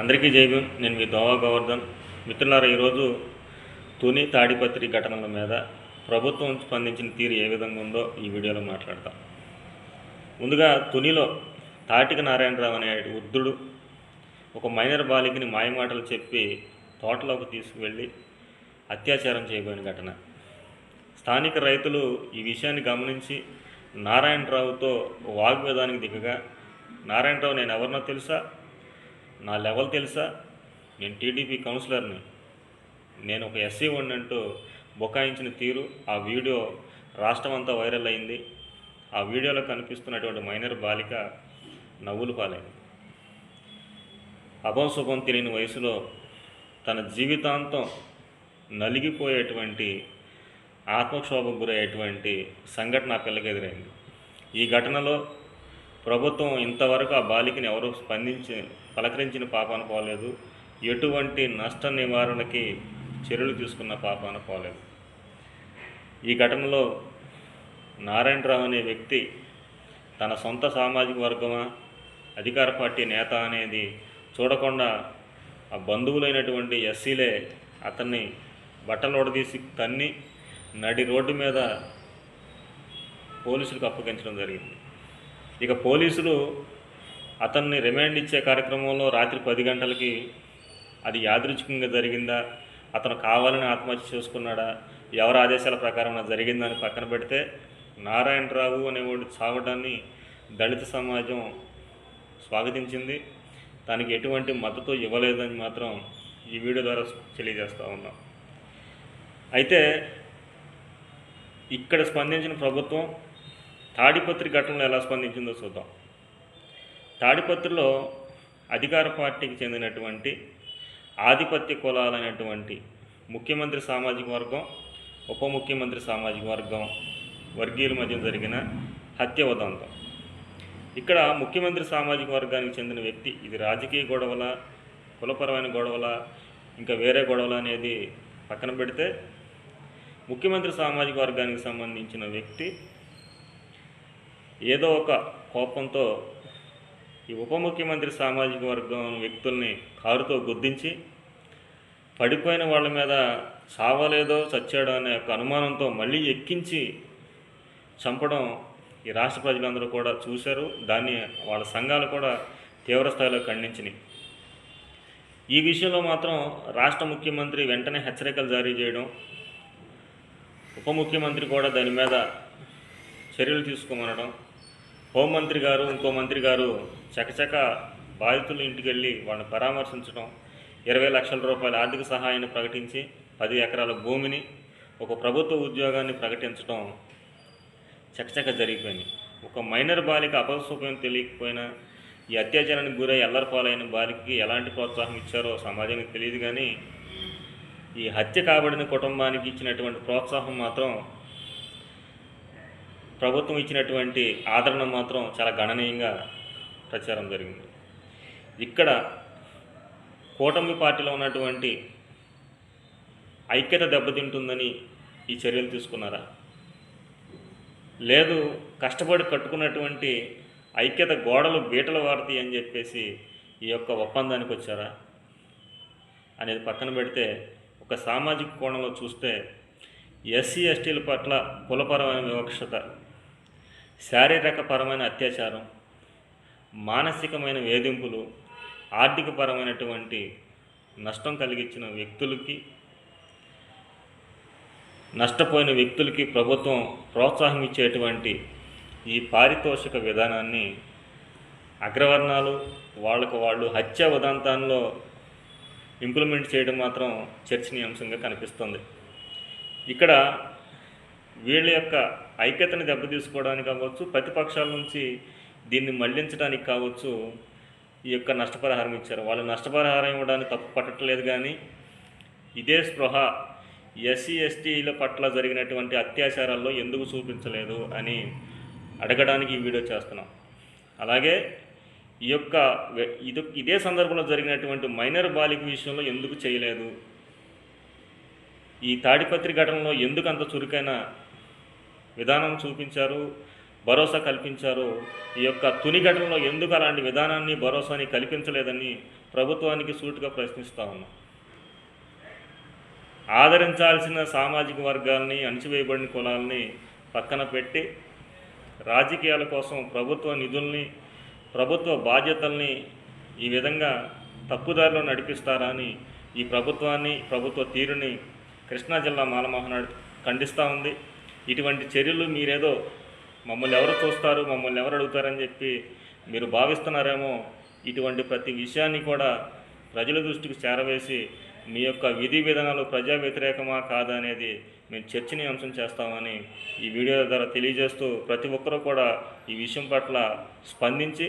అందరికీ జైభీం నేను మీ దోవా గోవర్ధన్. మిత్రులారా ఈరోజు తుని తాడిపత్రి ఘటనల మీద ప్రభుత్వం స్పందించిన తీరు ఏ విధంగా ఉందో ఈ వీడియోలో మాట్లాడతాం. ముందుగా తునిలో తాటిక నారాయణరావు అనే వృద్ధుడు ఒక మైనర్ బాలికని మాయమాటలు చెప్పి తోటలోకి తీసుకువెళ్ళి అత్యాచారం చేయబోయిన ఘటన. స్థానిక రైతులు ఈ విషయాన్ని గమనించి నారాయణరావుతో వాగ్వేదానికి దిగగా నారాయణరావు నేను ఎవరినో తెలుసా? నా లెవెల్ తెలుసా? నేను టీడీపీ కౌన్సిలర్ని. నేను ఒక ఎస్సీ అంటూ బుకాయించిన తీరు ఆ వీడియో రాష్ట్రం అంతా వైరల్ అయింది. ఆ వీడియోలో కనిపిస్తున్నటువంటి మైనర్ బాలిక నవ్వులు పాలైంది. అభంశుభం తెలియని వయసులో తన జీవితాంతం నలిగిపోయేటువంటి ఆత్మక్షోభకు గురయ్యేటువంటి సంఘటన ఆ పిల్లకి ఎదురైంది. ఈ ఘటనలో ప్రభుత్వం ఇంతవరకు ఆ బాలికని ఎవరు స్పందించి పలకరించిన పాప పోలేదు ఎటువంటి నష్ట నివారణకి చర్యలు తీసుకున్న పాప పోలేదు ఈ ఘటనలో నారాయణరావు అనే వ్యక్తి తన సొంత సామాజిక వర్గమా అధికార పార్టీ నేత అనేది చూడకుండా ఆ బంధువులైనటువంటి ఎస్సీలే అతన్ని బట్టలు ఒడదీసి తన్ని నడి రోడ్డు మీద పోలీసులకు అప్పగించడం జరిగింది. ఇక పోలీసులు అతన్ని రిమాండ్ ఇచ్చే కార్యక్రమంలో రాత్రి పది గంటలకి అది యాదృచ్ఛికంగా జరిగిందా? అతను కావాలని ఆత్మహత్య చేసుకున్నాడా? ఎవరి ఆదేశాల ప్రకారం జరిగిందని పక్కన పెడితే నారాయణరావు అనేవాడు చావడాన్ని దళిత సమాజం స్వాగతించింది. దానికి ఎటువంటి మద్దతు ఇవ్వలేదని మాత్రం ఈ వీడియో ద్వారా తెలియజేస్తూ ఉన్నాం. అయితే ఇక్కడ స్పందించిన ప్రభుత్వం తాడిపత్రి ఘటనలో ఎలా స్పందించిందో చూద్దాం. తాడిపత్రిలో అధికార పార్టీకి చెందినటువంటి ఆధిపత్య కులాలైనటువంటి ముఖ్యమంత్రి సామాజిక వర్గం ఉప ముఖ్యమంత్రి సామాజిక వర్గం వర్గీయుల మధ్య జరిగిన హత్య ఉదంతం ఇక్కడ ముఖ్యమంత్రి సామాజిక వర్గానికి చెందిన వ్యక్తి ఇది రాజకీయ గొడవల కులపరమైన గొడవల ఇంకా వేరే గొడవల అనేది పక్కన పెడితే ముఖ్యమంత్రి సామాజిక వర్గానికి సంబంధించిన వ్యక్తి ఏదో ఒక కోపంతో ఈ ఉప ముఖ్యమంత్రి సామాజిక వర్గం వ్యక్తుల్ని కారుతో గుర్తించి పడిపోయిన వాళ్ళ మీద సావలేదో చచ్చాడో అనే ఒక అనుమానంతో మళ్ళీ ఎక్కించి చంపడం ఈ రాష్ట్ర ప్రజలందరూ కూడా చూశారు. దాన్ని వాళ్ళ సంఘాలు కూడా తీవ్ర స్థాయిలో ఖండించినాయి. ఈ విషయంలో మాత్రం రాష్ట్ర ముఖ్యమంత్రి వెంటనే హెచ్చరికలు జారీ చేయడం ఉప ముఖ్యమంత్రి కూడా దాని మీద చర్యలు తీసుకోమనడం. హోంమంత్రి గారు ఇంకో మంత్రి గారు చకచక బాధితుల ఇంటికి వెళ్ళి వాళ్ళని పరామర్శించడం ఇరవై లక్షల రూపాయల ఆర్థిక సహాయాన్ని ప్రకటించి పది ఎకరాల భూమిని ఒక ప్రభుత్వ ఉద్యోగాన్ని ప్రకటించడం చకచక జరిగిపోయింది. ఒక మైనర్ బాలిక అపశుభ్యం తెలియకపోయినా ఈ అత్యాచారానికి గురై ఎల్లరిపాలైన బాలికకి ఎలాంటి ప్రోత్సాహం ఇచ్చారో సమాజానికి తెలియదు కానీ ఈ హత్య కాబడిన కుటుంబానికి ఇచ్చినటువంటి ప్రోత్సాహం మాత్రం ప్రభుత్వం ఇచ్చినటువంటి ఆదరణ మాత్రం చాలా గణనీయంగా ప్రచారం జరిగింది. ఇక్కడ కూటమి పార్టీలో ఉన్నటువంటి ఐక్యత దెబ్బతింటుందని ఈ చర్యలు తీసుకున్నారా? లేదు కష్టపడి కట్టుకున్నటువంటి ఐక్యత గోడలు బీటలు వాడతాయి అని చెప్పేసి ఈ యొక్క ఒప్పందానికి వచ్చారా? అనేది పక్కన పెడితే ఒక సామాజిక కోణంలో చూస్తే ఎస్సీ ఎస్టీల పట్ల కులపరమైన వివక్షత శారీరకపరమైన అత్యాచారం మానసికమైన వేధింపులు ఆర్థికపరమైనటువంటి నష్టం కలిగించిన వ్యక్తులకి నష్టపోయిన వ్యక్తులకి ప్రభుత్వం ప్రోత్సాహం ఇచ్చేటువంటి ఈ పారితోషిక విధానాన్ని అగ్రవర్ణాలు వాళ్ళకు వాళ్ళు హత్య ఉదంతాల్లో ఇంప్లిమెంట్ చేయడం మాత్రం చర్చనీయాంశంగా కనిపిస్తుంది. ఇక్కడ వీళ్ళ యొక్క ఐక్యతను దెబ్బతీసుకోవడానికి కావచ్చు ప్రతిపక్షాల నుంచి దీన్ని మళ్ళించడానికి కావచ్చు ఈ యొక్క నష్టపరిహారం ఇచ్చారు. వాళ్ళు నష్టపరిహారం ఇవ్వడానికి తప్పు పట్టట్లేదు కానీ ఇదే స్పృహ ఎస్సీ ఎస్టీల పట్ల జరిగినటువంటి అత్యాచారాల్లో ఎందుకు చూపించలేదు అని అడగడానికి ఈ వీడియో చేస్తున్నాం. అలాగే ఈ యొక్క ఇది ఇదే సందర్భంలో జరిగినటువంటి మైనర్ బాలిక విషయంలో ఎందుకు చేయలేదు? ఈ తాడిపత్రి ఘటనలో ఎందుకు అంత చురుకైన విధానం చూపించారు భరోసా కల్పించారో. ఈ యొక్క తుని ఘటనలో ఎందుకు అలాంటి విధానాన్ని భరోసాని కల్పించలేదని ప్రభుత్వానికి సూటుగా ప్రశ్నిస్తూ ఉన్నాం. ఆదరించాల్సిన సామాజిక వర్గాల్ని అణచివేయబడిన కులాలని పక్కన పెట్టి రాజకీయాల కోసం ప్రభుత్వ నిధుల్ని ప్రభుత్వ బాధ్యతల్ని ఈ విధంగా తప్పుదారిలో నడిపిస్తారా అని ఈ ప్రభుత్వాన్ని ప్రభుత్వ తీరుని కృష్ణా జిల్లా మాలమహనాడు ఖండిస్తూ ఉంది. ఇటువంటి చర్యలు మీరేదో మమ్మల్ని ఎవరు చూస్తారు మమ్మల్ని ఎవరు అడుగుతారని చెప్పి మీరు భావిస్తున్నారేమో ఇటువంటి ప్రతి విషయాన్ని కూడా ప్రజల దృష్టికి చేరవేసి మీ యొక్క విధి విధానాలు ప్రజా వ్యతిరేకమా కాదా అనేది మేము చర్చనీయాంశం చేస్తామని ఈ వీడియో ద్వారా తెలియజేస్తూ ప్రతి ఒక్కరూ కూడా ఈ విషయం పట్ల స్పందించి